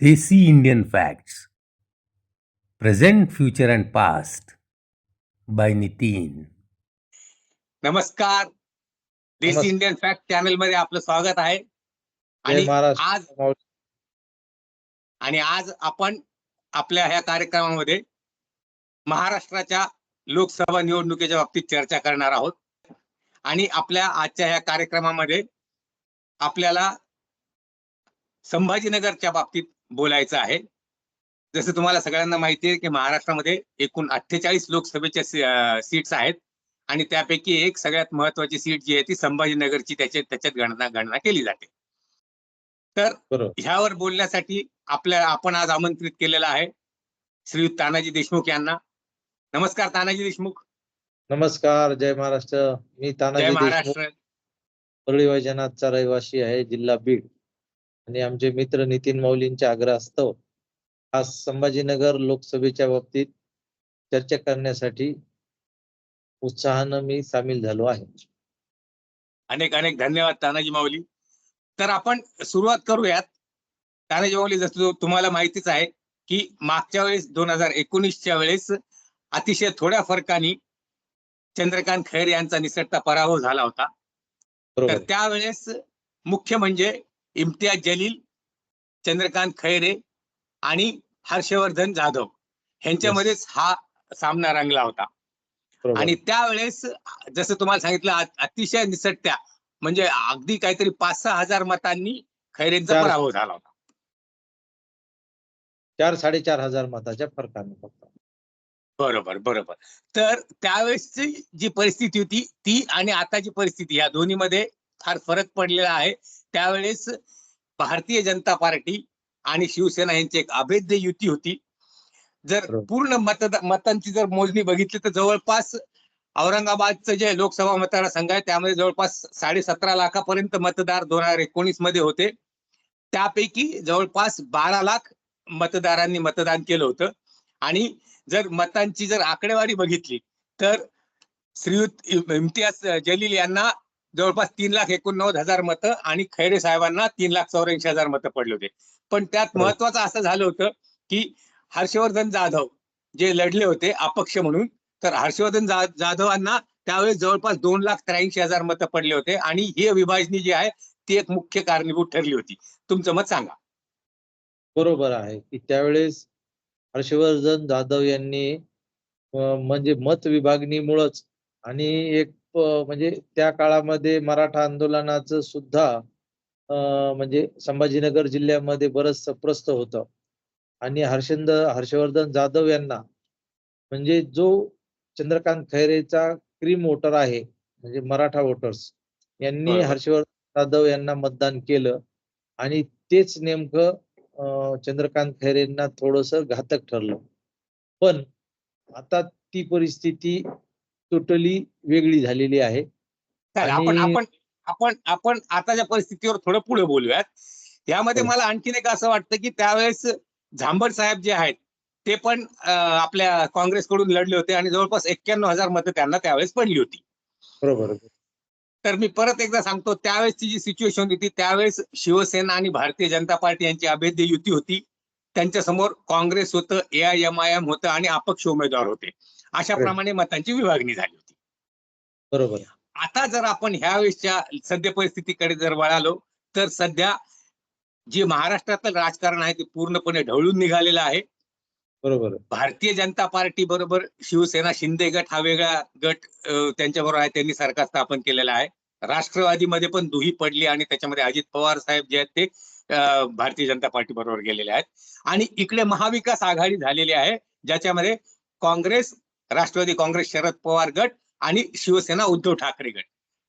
Desi Indian facts present future and past by Nitin नमस्कार. देसी नमस्कार. इंडियन फॅक्ट चॅनलमध्ये आपलं स्वागत आहे. आणि महाराष्ट्र. आज आणि आज आपण आपल्या ह्या कार्यक्रमामध्ये महाराष्ट्राच्या लोकसभा निवडणुकीच्या बाबतीत चर्चा करणार आहोत. आणि आपल्या आजच्या ह्या कार्यक्रमामध्ये आपल्याला संभाजीनगरच्या बाबतीत बोलायचं आहे. जसं तुम्हाला सगळ्यांना माहिती आहे की महाराष्ट्रामध्ये एकूण अठ्ठेचाळीस लोकसभेच्या सीट्स आहेत आणि त्यापैकी एक सगळ्यात महत्वाची सीट जी आहे ती संभाजीनगरची त्याच्यात त्याच्यात गणना गणना केली जाते. तर ह्यावर बोलण्यासाठी आपल्या आपण आज आमंत्रित केलेलं आहे श्रीयुत तानाजी देशमुख यांना. नमस्कार तानाजी देशमुख. नमस्कार जय महाराष्ट्र. मी तानाजी देशमुख. महाराष्ट्र. परळी वैजनाथचा रहिवासी आहे जिल्हा बीड. आणि आमचे मित्र नितीन मौलींच्या आग्रहास्तव आज संभाजीनगर लोकसभेच्या बाबतीत चर्चा करण्यासाठी उत्साहानं मी सामील झालो आहे. अनेक अनेक धन्यवाद तानाजी माऊली. तर आपण सुरुवात करूयात. तानाजी माऊली जसं तुम्हाला माहितीच आहे की मागच्या वेळेस दोन हजार एकोणीसच्या वेळेस अतिशय थोड्या फरकाने चंद्रकांत खैरे यांचा निसटता पराभव झाला होता. तर त्यावेळेस मुख्य म्हणजे इम्तियाज जलील चंद्रकांत खैरे आणि हर्षवर्धन जाधव ह्यांच्यामध्येच हा सामना रंगला होता. आणि त्यावेळेस जसं तुम्हाला सांगितलं अतिशय निसटत्या म्हणजे अगदी काहीतरी पाच सहा हजार मतांनी खैरेंचा पराभव झाला होता. चार साडेचार हजार मताच्या फरकाने फक्त. बरोबर बरोबर. तर त्यावेळेसची जी परिस्थिती होती ती आणि आताची परिस्थिती या दोन्हीमध्ये फार फरक पडलेला आहे. त्यावेळेस भारतीय जनता पार्टी आणि शिवसेना यांची एक अभेद्य युती होती. जर. पूर्ण मतदा मतांची जर मोजणी बघितली तर जवळपास औरंगाबादचं जे लोकसभा मतदारसंघ आहे त्यामध्ये जवळपास साडे सतरा लाखापर्यंत मतदार दोन हजार एकोणीसमध्ये होते. त्यापैकी जवळपास बारा लाख मतदारांनी मतदान केलं होतं. आणि जर मतांची जर आकडेवारी बघितली तर श्रीयुत इम- इम्तियाज जलील यांना जवळपास तीन लाख एकोणनव्वद हजार मतं आणि खैरे साहेबांना तीन लाख चौऱ्याऐंशी हजार मतं पडले होते. पण त्यात. महत्वाचं असं झालं होतं की हर्षवर्धन जाधव जे लढले होते अपक्ष म्हणून तर हर्षवर्धन जाधवांना त्यावेळेस जवळपास दोन लाख त्र्याऐंशी हजार मतं पडले होते आणि ही विभाजनी जी आहे ती एक मुख्य कारणीभूत ठरली होती. तुमचं मत सांगा. बरोबर आहे की त्यावेळेस हर्षवर्धन जाधव यांनी म्हणजे मत विभागणीमुळंच आणि एक म्हणजे त्या काळामध्ये मराठा आंदोलनाचं सुद्धा अं, म्हणजे संभाजीनगर जिल्ह्यामध्ये बरंच प्रस्त होतं. आणि हर्षंद हर्षवर्धन जाधव यांना म्हणजे जो चंद्रकांत खैरेचा क्रीम वोटर आहे म्हणजे मराठा वोटर्स यांनी. हर्षवर्धन जाधव यांना मतदान केलं. आणि तेच नेमकं अं, चंद्रकांत खैरेंना थोडस घातक ठरलं. पण आता ती परिस्थिती टोटली वेगळी झालेली आहे. आपण आपण आपण आपण आताच्या परिस्थितीवर थोडं पुढे बोलूयात. यामध्ये हो. मला आणखीन एक असं वाटतं की त्यावेळेस झांबड साहेब जे आहेत ते पण आपल्या काँग्रेसकडून लढले होते आणि जवळपास एक्क्याण्णव हजार मतं त्यांना त्यावेळेस पडली होती. बरोबर तर मी परत एकदा सांगतो त्यावेळेसची जी सिच्युएशन होती त्यावेळेस शिवसेना आणि भारतीय जनता पार्टी यांची अभेद्य युती होती. त्यांच्यासमोर काँग्रेस होतं A I M I M होतं आणि अपक्ष उमेदवार होते. अशा प्रमाणे मतांची विभागणी झाली होती. बरोबर. आता जर आपण ह्या वेळेसच्या सद्य परिस्थितीकडे जर वळालो तर सध्या जे महाराष्ट्रातलं राजकारण आहे ते पूर्णपणे ढवळून निघालेलं आहे. बरोबर. भारतीय जनता पार्टी बरोबर शिवसेना शिंदे गट हा वेगळा गट त्यांच्या बरोबर आहे त्यांनी सरकार स्थापन केलेला आहे. राष्ट्रवादीमध्ये पण दुही पडली आणि त्याच्यामध्ये अजित पवार साहेब जे आहेत ते भारतीय जनता पार्टी बरोबर गेलेले आहेत. आणि इकडे महाविकास आघाडी झालेली आहे ज्याच्यामध्ये काँग्रेस राष्ट्रवादी काँग्रेस शरद पवार गट आणि शिवसेना उद्धव ठाकरे गट.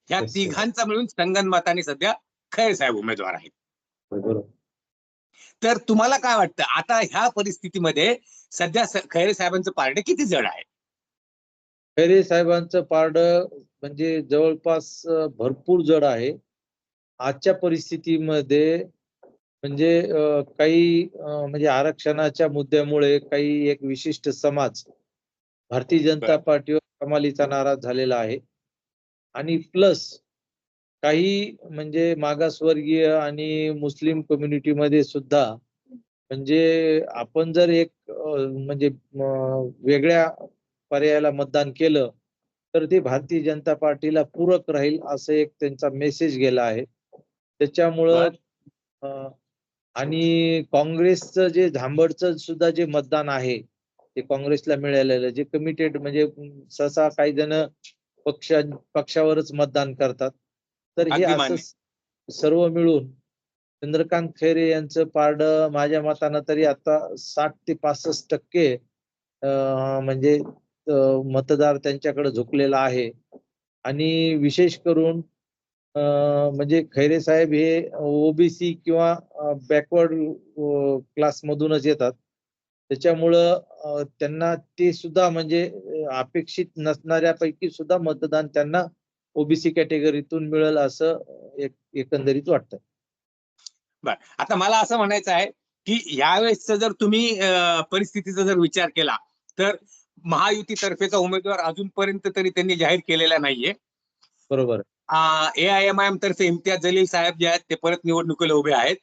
sir. तिघांचा मिळून संगनमताने सध्या खैर साहेब उमेदवार आहेत. तर तुम्हाला काय वाटतं? आता ह्या परिस्थितीमध्ये सध्या खैरे साहेबांचं पारडे किती जड आहे? खैरे साहेबांचं पारड म्हणजे जवळपास भरपूर जड आहे. आजच्या परिस्थितीमध्ये म्हणजे काही म्हणजे आरक्षणाच्या मुद्द्यामुळे काही एक विशिष्ट समाज भारतीय जनता. पार्टीवर कमालीचा नाराज झालेला आहे. आणि प्लस काही म्हणजे मागासवर्गीय आणि मुस्लिम कम्युनिटीमध्ये सुद्धा म्हणजे आपण जर एक म्हणजे वेगळ्या पर्यायाला मतदान केलं तर ते भारतीय जनता पार्टीला पूरक राहील असं एक त्यांचा मेसेज गेला आहे. त्याच्यामुळं आणि काँग्रेसचं जे झांबडचं सुद्धा जे मतदान आहे ते काँग्रेसला मिळालेलं जे कमिटेड म्हणजे सहसा काही जण पक्ष पक्षावरच मतदान करतात. तर हे असं. सर्व मिळून चंद्रकांत खैरे यांचं पारड माझ्या मतानं तरी आता साठ ते पासष्ट टक्के म्हणजे मतदार त्यांच्याकडे झुकलेला आहे. आणि विशेष करून म्हणजे खैरे साहेब हे ओबीसी किंवा बॅकवर्ड क्लास मधूनच येतात. त्याच्यामुळं त्यांना ते सुद्धा म्हणजे अपेक्षित नसणाऱ्यापैकी सुद्धा मतदान त्यांना ओबीसी कॅटेगरीतून मिळेल असं एक एकंदरीत वाटतं बर. आता मला असं म्हणायचं आहे की यावेळेसचा जर तुम्ही परिस्थितीचा जर विचार केला तर महायुतीतर्फेचा उमेदवार अजूनपर्यंत तरी त्यांनी जाहीर केलेला नाहीये. बरोबर. A I M I M तर्फे इम्तियाज जलील साहेब जे आहेत ते परत निवडणुकीला उभे आहेत.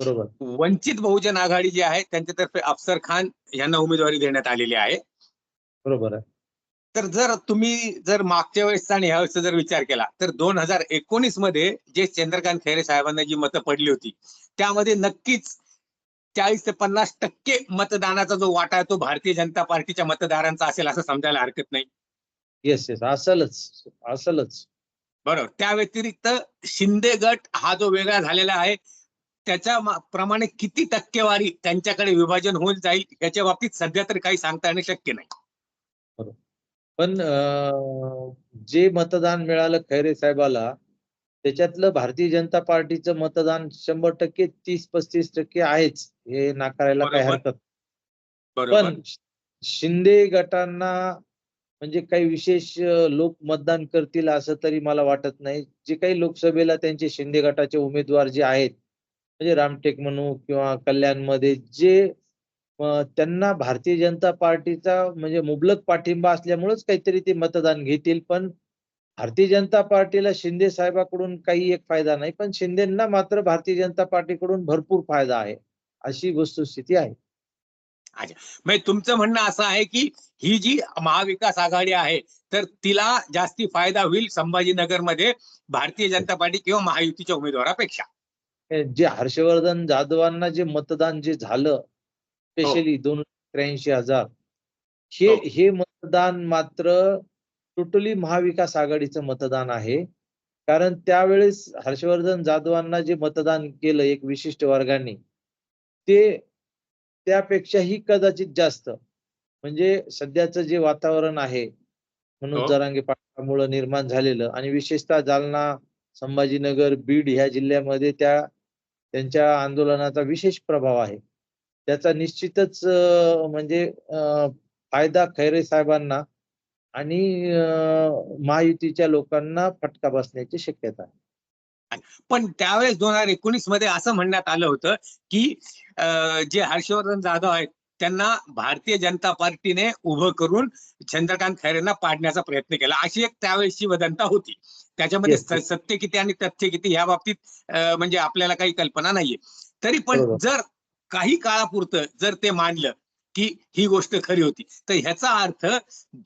बरोबर. वंचित बहुजन आघाडी जी आहे त्यांच्यातर्फे अफसर खान यांना उमेदवारी देण्यात आलेली आहे. बरोबर आहे. तर जर तुम्ही जर मागच्या वेळेसचा आणि ह्यावेळेसचा जर विचार केला तर दोन हजार एकोणीसमध्ये जे चंद्रकांत खैरे साहेबांना जी मतं पडली होती त्यामध्ये नक्कीच चाळीस ते पन्नास टक्के मतदानाचा जो वाटा आहे तो भारतीय जनता पार्टीच्या मतदारांचा असेल असं समजायला हरकत नाही. येस येस असलच असलच. बरोबर. त्या व्यतिरिक्त शिंदे गट हा जो वेगळा झालेला आहे त्याच्या प्रमाणे किती टक्केवारी त्यांच्याकडे विभाजन होऊन जाईल याच्या बाबतीत सध्या तरी काही सांगता येणं शक्य नाही. पण जे मतदान मिळालं खैरे साहेबाला त्याच्यातलं भारतीय जनता पार्टीचं मतदान शंभर टक्के तीस पस्तीस टक्के आहेच हे नाकारायला काही. हरकत पण शिंदे गटांना म्हणजे काही विशेष लोक मतदान करतील असं तरी मला वाटत नाही. जे काही लोकसभेला त्यांचे शिंदे गटाचे उमेदवार जे आहेत म्हणजे रामटेक म्हणू किंवा कल्याणमध्ये जे त्यांना भारतीय जनता पार्टीचा म्हणजे मुबलक पाठिंबा असल्यामुळेच काहीतरी ते मतदान घेतील. पण भारतीय जनता पार्टीला शिंदे साहेबाकडून काही एक फायदा नाही. पण शिंदेना मात्र भारतीय जनता पार्टीकडून भरपूर फायदा आहे. अशी वस्तुस्थिती आहे. म्हणजे तुमचं म्हणणं असं आहे की ही जी महाविकास आघाडी आहे तर तिला जास्ती फायदा होईल संभाजीनगरमध्ये भारतीय जनता पार्टी किंवा महायुतीच्या उमेदवारापेक्षा. जे हर्षवर्धन जाधवांना जे मतदान जे झालं स्पेशली दोन त्र्याऐंशी हजार हे हो. हे मतदान मात्र टोटली महाविकास आघाडीचं मतदान आहे कारण त्यावेळेस हर्षवर्धन जाधवांना जे मतदान केलं एक विशिष्ट वर्गाने ते त्यापेक्षाही कदाचित जास्त म्हणजे सध्याचं जे वातावरण आहे म्हणून हो. जरांगे पाटलामुळे निर्माण झालेलं आणि विशेषतः जालना संभाजीनगर बीड ह्या जिल्ह्यामध्ये त्या त्यांच्या आंदोलनाचा विशेष प्रभाव आहे. त्याचा निश्चितच म्हणजे अं, फायदा खैरे साहेबांना आणि महायुतीच्या लोकांना फटका बसण्याची शक्यता आहे. पण त्यावेळेस दोन हजार एकोणीसमध्ये असं म्हणण्यात आलं होतं की जे हर्षवर्धन जाधव आहेत त्यांना भारतीय जनता पार्टीने उभं करून चंद्रकांत खैरेंना पाडण्याचा प्रयत्न केला. अशी एक त्यावेळेसची वदंता होती. त्याच्यामध्ये Yes, सत्य किती आणि तथ्य किती या बाबतीत म्हणजे आपल्याला काही कल्पना नाहीये. तरी पण. जर काही काळापुरतं जर ते मानलं की ही गोष्ट खरी होती तर ह्याचा अर्थ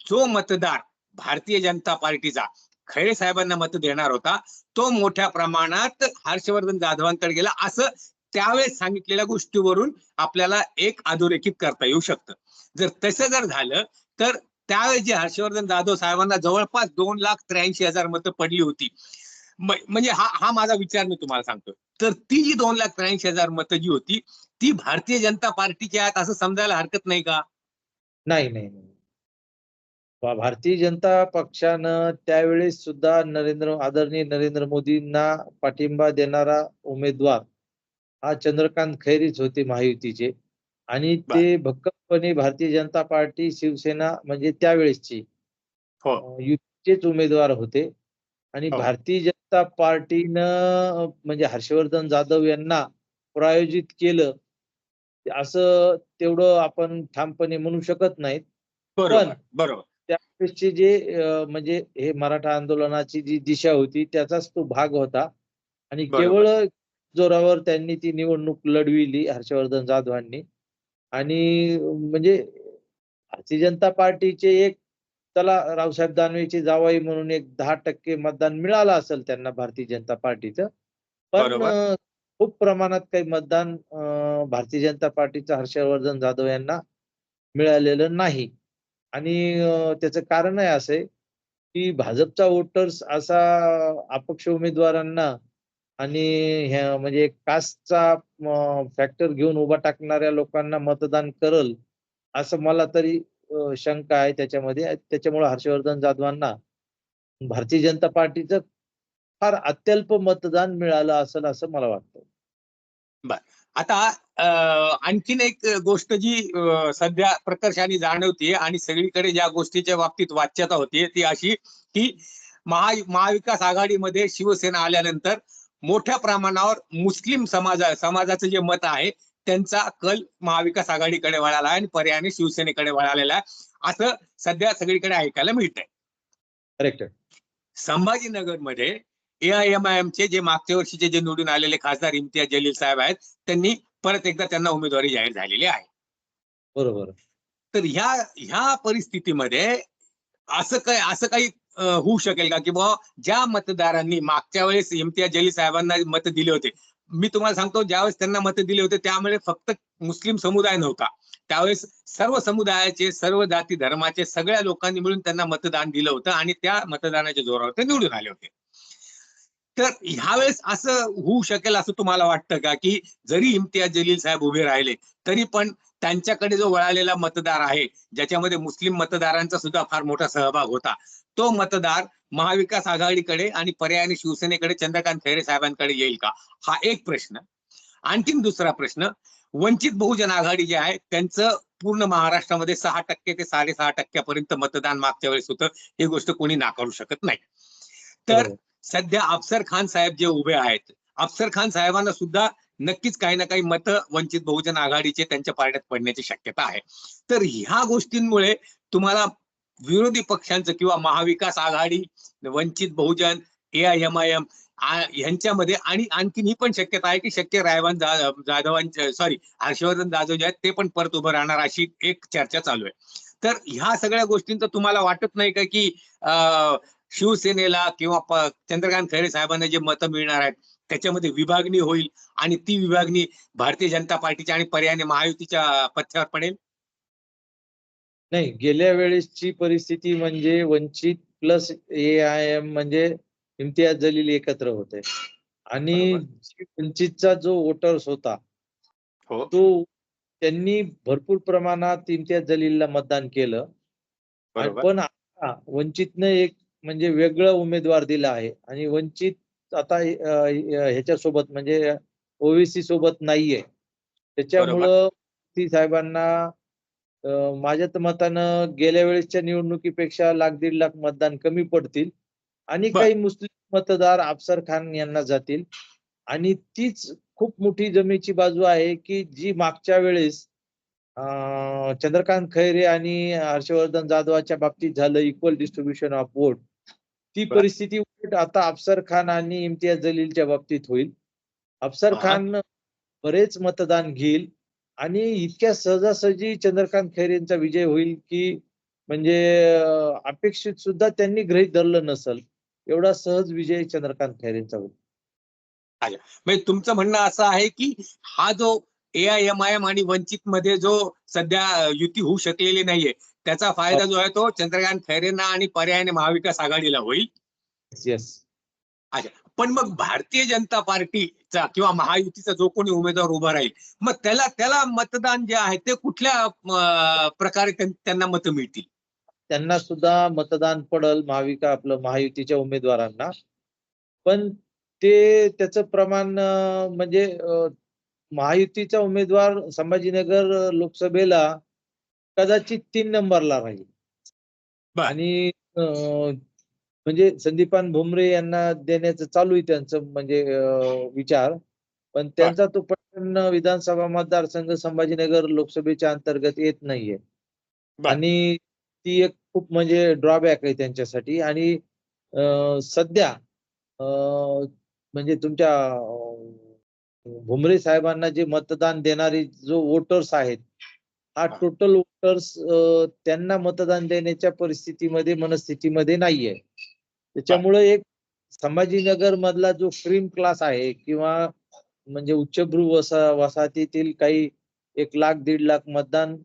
जो मतदार भारतीय जनता पार्टीचा खैरे साहेबांना मत देणार होता तो मोठ्या प्रमाणात हर्षवर्धन जाधवांकडे गेला. असं त्यावेळेस सांगितलेल्या गोष्टीवरून आपल्याला एक अधोरेखित करता येऊ शकतं. जर तसं जर झालं तर त्यावेळी हर्षवर्धन जाधव साहेबांना जवळपास दोन लाख त्र्याऐंशी हजार मतं पडली होती. म्हणजे हा हा माझा विचार मी तुम्हाला सांगतो तर ती जी दोन लाख त्र्याऐंशी हजार मतं जी होती ती भारतीय जनता पार्टीची आहेत असं समजायला हरकत नाही का? नाही नाही. भारतीय जनता पक्षानं त्यावेळेस सुद्धा नरेंद्र आदरणीय नरेंद्र मोदींना पाठिंबा देणारा उमेदवार हा चंद्रकांत खैरीच होते महायुतीचे. आणि ते भक्कमपणे भारतीय जनता पार्टी शिवसेना म्हणजे त्यावेळेसची हो. युतीचेच उमेदवार होते. आणि हो. भारतीय जनता पार्टीनं म्हणजे हर्षवर्धन जाधव यांना प्रायोजित केलं असं तेवढं आपण ठामपणे म्हणू शकत नाहीत. पण- बरोबर. त्यावेळेसचे जे म्हणजे हे मराठा आंदोलनाची जी दिशा होती त्याचाच तो भाग होता. आणि. केवळ जोरावर त्यांनी ती निवडणूक लढविली हर्षवर्धन जाधवांनी. आणि म्हणजे भारतीय जनता पार्टीचे एक चला रावसाहेब दानवेची जावाई म्हणून एक दहा टक्के मतदान मिळालं असेल त्यांना भारतीय जनता पार्टीचं. पण खूप प्रमाणात काही मतदान भारतीय जनता पार्टीचं हर्षवर्धन जाधव यांना मिळालेलं नाही. आणि त्याचं कारण आहे असं आहे की भाजपचा वोटर्स असा अपक्ष उमेदवारांना आणि ह्या म्हणजे कास्टचा फॅक्टर घेऊन उभा टाकणाऱ्या लोकांना मतदान करल असं मला तरी शंका आहे त्याच्यामध्ये. त्याच्यामुळे हर्षवर्धन जाधवांना भारतीय जनता पार्टीचं फार अत्यल्प मतदान मिळालं असेल असं मला वाटतं. आता आणखीन एक गोष्ट जी सध्या प्रकर्षाने जाणवतीये आणि सगळीकडे ज्या गोष्टीच्या बाबतीत वाच्यता होतीये ती अशी की महा महाविकास आघाडीमध्ये शिवसेना आल्यानंतर मोठ्या प्रमाणावर मुस्लिम समाजा समाजाचं जे मत आहे त्यांचा कल महाविकास आघाडीकडे वळाला आहे आणि पर्यायाने शिवसेनेकडे वळालेला आहे. असं सध्या सगळीकडे ऐकायला मिळतंय. करेक्ट संभाजीनगरमध्ये एआयएमआयएम चे जे मागच्या वर्षीचे जे निवडून आलेले खासदार इम्तियाज जलील साहेब आहेत त्यांनी परत एकदा त्यांना उमेदवारी जाहीर झालेली आहे. बरोबर. तर ह्या ह्या परिस्थितीमध्ये असं काय असं काही होऊ शकेल. का की बुवा ज्या मतदारांनी मागच्या वेळेस इम्तियाज जली साहेबांना मत दिले होते मी तुम्हाला सांगतो ज्यावेळेस त्यांना मत दिले होते त्यामुळे फक्त मुस्लिम समुदाय नव्हता. त्यावेळेस सर्व समुदायाचे सर्व जाती धर्माचे सगळ्या लोकांनी मिळून त्यांना मतदान दिलं होतं आणि त्या मतदानाच्या जोरावर ते निवडून आले होते. तर ह्यावेळेस असं होऊ शकेल असं तुम्हाला वाटतं का? की जरी इम्तियाज जलील साहेब उभे राहिले तरी पण त्यांच्याकडे जो वळालेला मतदार आहे ज्याच्यामध्ये मुस्लिम मतदारांचा सुद्धा फार मोठा सहभाग होता तो मतदार महाविकास आघाडीकडे आणि पर्यायाने शिवसेनेकडे चंद्रकांत खैरे साहेबांकडे येईल का? हा एक प्रश्न. आणखीन दुसरा प्रश्न वंचित बहुजन आघाडी जे आहे त्यांचं पूर्ण महाराष्ट्रामध्ये सहा टक्के ते साडेसहा टक्क्यापर्यंत मतदान मागच्या वेळेस होतं ही गोष्ट कोणी नाकारू शकत नाही. तर. सध्या अफसर खान साहेब जे उभे आहेत अफसर खान साहेबांना सुद्धा नक्कीच काही ना काही मतं वंचित बहुजन आघाडीचे त्यांच्या पारड्यात पडण्याची शक्यता आहे. तर ह्या गोष्टींमुळे तुम्हाला विरोधी पक्षांचं किंवा Mahavikas Aghadi Vanchit Bahujan A I M I M यांच्यामध्ये आणि आणखीन ही पण शक्यता आहे की शक्य रायवान जाधवांच्या सॉरी हर्षवर्धन जाधव जे आहेत ते पण परत उभं राहणार अशी एक चर्चा चालू आहे. तर ह्या सगळ्या गोष्टींचं तुम्हाला वाटत नाही का की अं, शिवसेनेला किंवा चंद्रकांत खैरे साहेबांना जे मतं मिळणार आहेत त्याच्यामध्ये विभागणी होईल आणि ती विभागणी भारतीय जनता पार्टीच्या आणि पर्यायाने महायुतीच्या पथ्यावर पडेल? नाही गेल्या वेळेसची परिस्थिती म्हणजे Vanchit plus A I M म्हणजे इम्तियाज जलील एकत्र होते. आणि वंचितचा जो वोटर्स होता हो. तो त्यांनी भरपूर प्रमाणात इम्तियाज जलीलला मतदान केलं. पण आता वंचितनं एक म्हणजे वेगळा उमेदवार दिला आहे आणि वंचित आता ह्याच्यासोबत म्हणजे ओबीसी सोबत नाहीये. त्याच्यामुळं ती साहेबांना माझ्या मतानं गेल्या वेळेसच्या निवडणुकीपेक्षा लाख दीड लाख मतदान कमी पडतील. आणि. काही मुस्लिम मतदार अफसर खान यांना जातील. आणि तीच खूप मोठी जमेची बाजू आहे की जी मागच्या वेळेस चंद्रकांत खैरे आणि हर्षवर्धन जाधवाच्या बाबतीत झालं इक्वल डिस्ट्रीब्युशन ऑफ वोट ती. परिस्थिती उलट आता अफसर खान आणि इम्तियाज जलीलच्या बाबतीत होईल अफसर. खान बरेच मतदान घेईल आणि इतक्या सहजासहजी चंद्रकांत खैरेंचा विजय होईल की म्हणजे अपेक्षित सुद्धा त्यांनी गृहीत धरलं नसल एवढा सहज विजय चंद्रकांत खैरेंचा होईल म्हणजे तुमचं म्हणणं असं आहे की हा जो एआयएमआयएम आणि वंचित मध्ये जो सध्या युती होऊ शकलेली नाहीये त्याचा फायदा जो आहे तो चंद्रकांत खैरेंना आणि पर्यायाने महाविकास आघाडीला होईल. येस पण मग भारतीय जनता पार्टीचा किंवा महायुतीचा जो कोणी उमेदवार उभा राहील मग त्याला त्याला मतदान जे आहे ते कुठल्या प्रकारे त्यां- त्यांना मतं मिळतील? त्यांना सुद्धा मतदान पडल महाविका आपलं महायुतीच्या उमेदवारांना. पण ते त्याचं प्रमाण म्हणजे महायुतीचा उमेदवार संभाजीनगर लोकसभेला कदाचित तीन नंबरला राहील. आणि म्हणजे संदीपान भुमरे यांना देण्याचं चालू आहे त्यांचं म्हणजे विचार. पण त्यांचा तो पटकन विधानसभा मतदारसंघ संभाजीनगर लोकसभेच्या अंतर्गत येत नाहीये. आणि ती एक खूप म्हणजे ड्रॉबॅक आहे त्यांच्यासाठी. आणि सध्या म्हणजे तुमच्या भुमरे साहेबांना जे मतदान देणारे जो वोटर्स आहेत हा. टोटल वोटर्स त्यांना मतदान देण्याच्या परिस्थितीमध्ये मनस्थितीमध्ये नाहीये. त्याच्यामुळे एक संभाजीनगर मधला जो क्रीम क्लास आहे किंवा म्हणजे उच्चभ्रू वसा वसाहतीतील काही एक लाख दीड लाख मतदान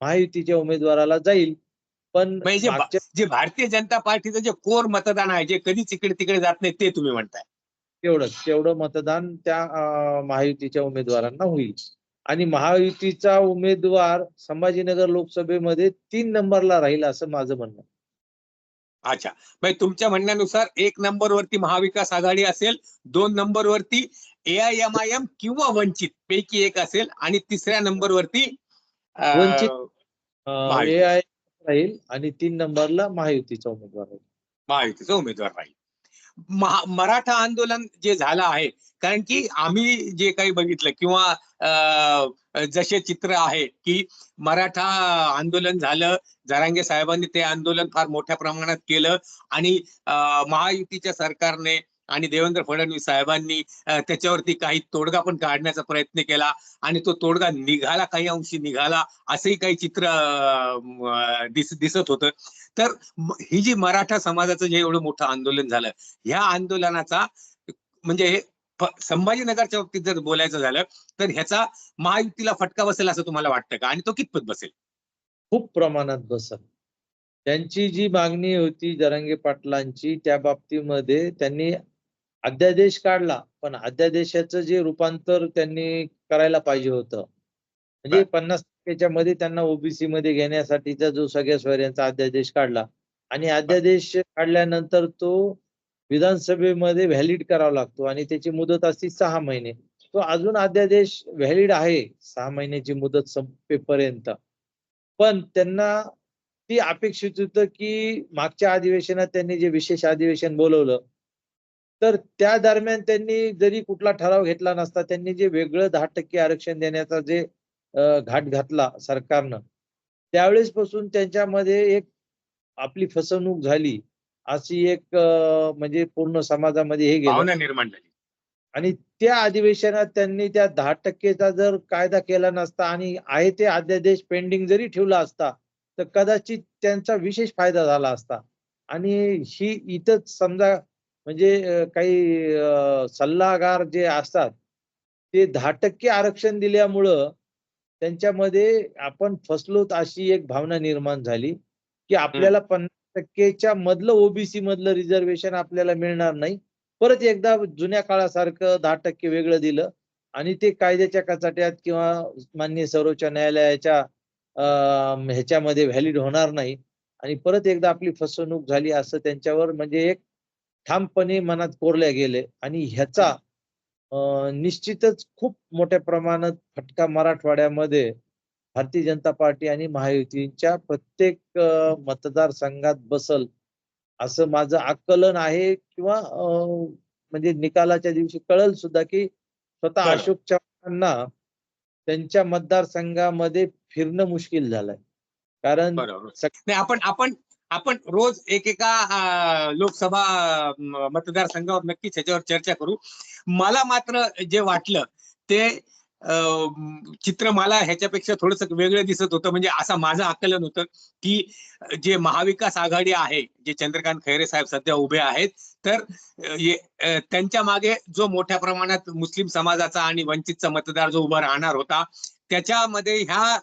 महायुतीच्या उमेदवाराला जाईल. पण म्हणजे जे भारतीय जनता पार्टीचं जे कोर मतदान आहे जे कधीच इकडे तिकडे जात नाही ते तुम्ही म्हणताय. तेवढंच तेवढं मतदान त्या महायुतीच्या उमेदवारांना होईल. आणि महायुतीचा उमेदवार संभाजीनगर लोकसभेमध्ये तीन नंबरला राहील असं माझं म्हणणं. अच्छा म्हणजे तुमच्या म्हणण्यानुसार एक नंबर वरती महाविकास आघाडी असेल दोन नंबर वरती एआयएमआयएम किंवा वंचित पैकी एक असेल आणि तिसऱ्या नंबर वरती अं, वंचित. AI राहील आणि तीन नंबरला महायुतीचा उमेदवार राहील महायुतीचा उमेदवार राहील मराठा आंदोलन जे झालं आहे कारण की आम्ही जे काही बघितलं किंवा अं, जसे चित्र आहे की मराठा आंदोलन झालं जरांगे साहेबांनी ते आंदोलन फार मोठ्या प्रमाणात केलं आणि महायुतीच्या सरकारने आणि देवेंद्र फडणवीस साहेबांनी त्याच्यावरती काही तोडगा पण काढण्याचा प्रयत्न केला आणि तो तोडगा निघाला काही अंशी निघाला असंही काही चित्र अं, दिस दिसत होतं. तर ही जी मराठा समाजाचं जे एवढं मोठं आंदोलन झालं ह्या आंदोलनाचा म्हणजे संभाजीनगरच्या बाबतीत जर बोलायचं झालं तर ह्याचा महायुतीला फटका बसेल असं तुम्हाला वाटतं का? आणि तो कितपत बसेल? खूप प्रमाणात बसल. त्यांची जी मागणी होती जरांगे पाटलांची त्या बाबतीमध्ये त्यांनी अध्यादेश काढला. पण अध्यादेशाचं जे रूपांतर त्यांनी करायला पाहिजे होतं. म्हणजे. पन्नास त्याच्यामध्ये त्यांना ओबीसी मध्ये घेण्यासाठीचा जो सगळ्या सोयऱ्यांचा अध्यादेश काढला. आणि अध्यादेश काढल्यानंतर तो विधानसभेमध्ये व्हॅलिड करावा लागतो आणि त्याची मुदत असते सहा महिने. तो अजून अध्यादेश व्हॅलिड आहे सहा महिन्याची मुदत संपेपर्यंत. पण त्यांना ती अपेक्षित होतं की मागच्या अधिवेशनात त्यांनी जे विशेष अधिवेशन बोलवलं तर त्या दरम्यान त्यांनी जरी कुठला ठराव घेतला नसता त्यांनी जे वेगळं दहा टक्के आरक्षण देण्याचा जे घाट घातला सरकारनं. त्यावेळेस पासून त्यांच्यामध्ये एक आपली फसवणूक झाली. अशी एक म्हणजे पूर्ण समाजामध्ये हे गेलं. निर्माण झाली. आणि त्या अधिवेशनात त्यांनी त्या दहा टक्केचा जर कायदा केला नसता आणि आहे ते अध्यादेश पेंडिंग जरी ठेवला असता तर कदाचित त्यांचा विशेष फायदा झाला असता. आणि ही इथंच समजा म्हणजे काही सल्लागार जे असतात ते दहा टक्के आरक्षण दिल्यामुळं त्यांच्यामध्ये आपण फसलोत अशी एक भावना निर्माण झाली की आपल्याला पन्नास टक्केच्या मधलं ओबीसी मधलं रिझर्वेशन आपल्याला मिळणार नाही. परत एकदा जुन्या काळासारखं दहा टक्के वेगळं दिलं आणि ते कायद्याच्या कचाट्यात किंवा माननीय सर्वोच्च न्यायालयाच्या अं, ह्याच्यामध्ये व्हॅलिड होणार नाही. आणि परत एकदा आपली फसवणूक झाली असं त्यांच्यावर म्हणजे एक ठामपणे मनात कोरल्या गेले. आणि ह्याचा निश्चितच खूप मोठ्या प्रमाणात फटका मराठवाड्यामध्ये भारतीय जनता पार्टी आणि महायुतीच्या प्रत्येक मतदारसंघात बसल. असं माझं आकलन आहे किंवा म्हणजे निकालाच्या दिवशी कळल सुद्धा की स्वतः. अशोक चव्हाणांना त्यांच्या मतदारसंघामध्ये फिरणं मुश्किल झालंय. कारण आपण आपण आपण रोज एकेका लोकसभा मतदारसंघावर नक्कीच ह्याच्यावर चर्चा करू. मला मात्र जे वाटलं ते चित्र मला ह्याच्यापेक्षा थोडस वेगळं दिसत होतं. म्हणजे असं माझं आकलन होतं की जे महाविकास आघाडी आहे जे चंद्रकांत खैरे साहेब सध्या उभे आहेत तर त्यांच्या मागे जो मोठ्या प्रमाणात मुस्लिम समाजाचा आणि वंचितचा मतदार जो उभा राहणार होता त्याच्यामध्ये ह्या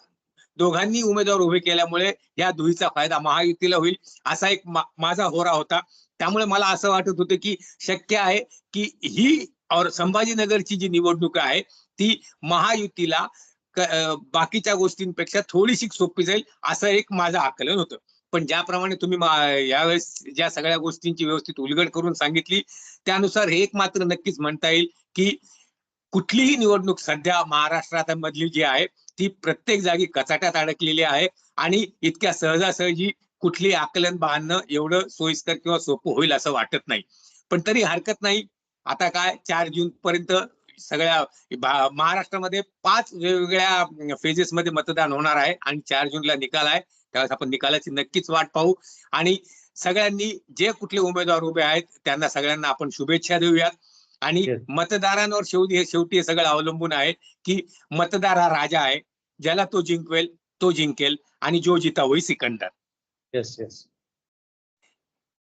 दोघांनी उमेदवार उभे केल्यामुळे या दुहीचा फायदा महायुतीला होईल असा एक मा- माझा होरा होता. त्यामुळे मला असं वाटत होतं की शक्य आहे की ही और संभाजीनगरची जी निवडणूक आहे ती महायुतीला बाकीच्या गोष्टींपेक्षा थोडीशी सोपी जाईल असं एक माझं आकलन होतं. पण ज्याप्रमाणे तुम्ही यावेळेस ज्या सगळ्या गोष्टींची व्यवस्थित उलगड करून सांगितली त्यानुसार हे एक मात्र नक्कीच म्हणता येईल की कुठलीही निवडणूक सध्या महाराष्ट्रात मधली जी आहे ती प्रत्येक जागी कचाट्यात अडकलेली आहे आणि इतक्या सहजासहजी कुठली आकलन बांधणं एवढं सोयीस्कर किंवा सोपं होईल असं वाटत नाही. पण तरी हरकत नाही. आता काय चार जून पर्यंत सगळ्या महाराष्ट्रामध्ये पाच वेगवेगळ्या फेजेस मध्ये मतदान होणार आहे आणि चार जूनला निकाल आहे. त्यावेळेस आपण निकालाची नक्कीच वाट पाहू. आणि सगळ्यांनी जे कुठले उमेदवार उभे आहेत त्यांना सगळ्यांना आपण शुभेच्छा देऊयात. आणि Yes. मतदारांवर शेवटी हे शेवटी हे सगळं अवलंबून आहे की मतदार हा राजा आहे ज्याला तो जिंकवेल तो जिंकेल आणि जो जिता होई सिकंदर. येस येस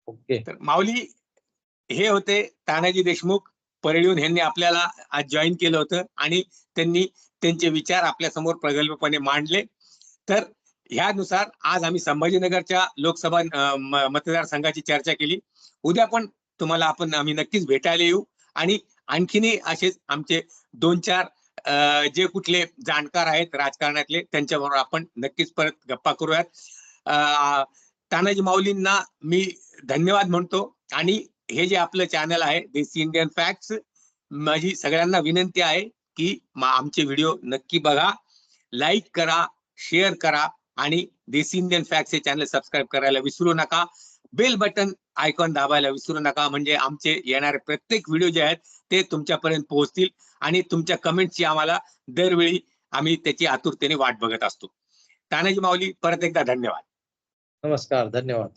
ओके तर माऊली हे होते तानाजी देशमुख परळीहून यांनी आपल्याला आज जॉईन केलं होतं आणि त्यांनी त्यांचे विचार आपल्यासमोर प्रगल्भपणे मांडले. तर ह्यानुसार आज आम्ही संभाजीनगरच्या लोकसभा अं, म- मतदारसंघाची चर्चा केली. उद्या पण तुम्हाला आपण आम्ही नक्कीच भेटायला येऊ. आणि आणखीनही असेच आमचे दोन चार जे कुठले जाणकार आहेत राजकारणातले त्यांच्याबरोबर आपण नक्कीच परत गप्पा करूयात. तानाजी माऊलींना मी धन्यवाद म्हणतो आणि हे जे आपलं चॅनल आहे देसी इंडियन फॅक्ट्स माझी सगळ्यांना विनंती आहे की आमचे व्हिडिओ नक्की बघा लाईक करा शेअर करा आणि देसी इंडियन फॅक्ट्स हे चॅनल सबस्क्राईब करायला विसरू नका. बेल बटन आयकॉन दाबायला विसरू नका. म्हणजे आमचे येणारे प्रत्येक व्हिडिओ जे आहेत ते तुमच्यापर्यंत पोहोचतील आणि तुमच्या कमेंटची आम्हाला दरवेळी आम्ही त्याची आतुरतेने वाट बघत असतो. तानाजी माऊली परत एकदा धन्यवाद. नमस्कार धन्यवाद.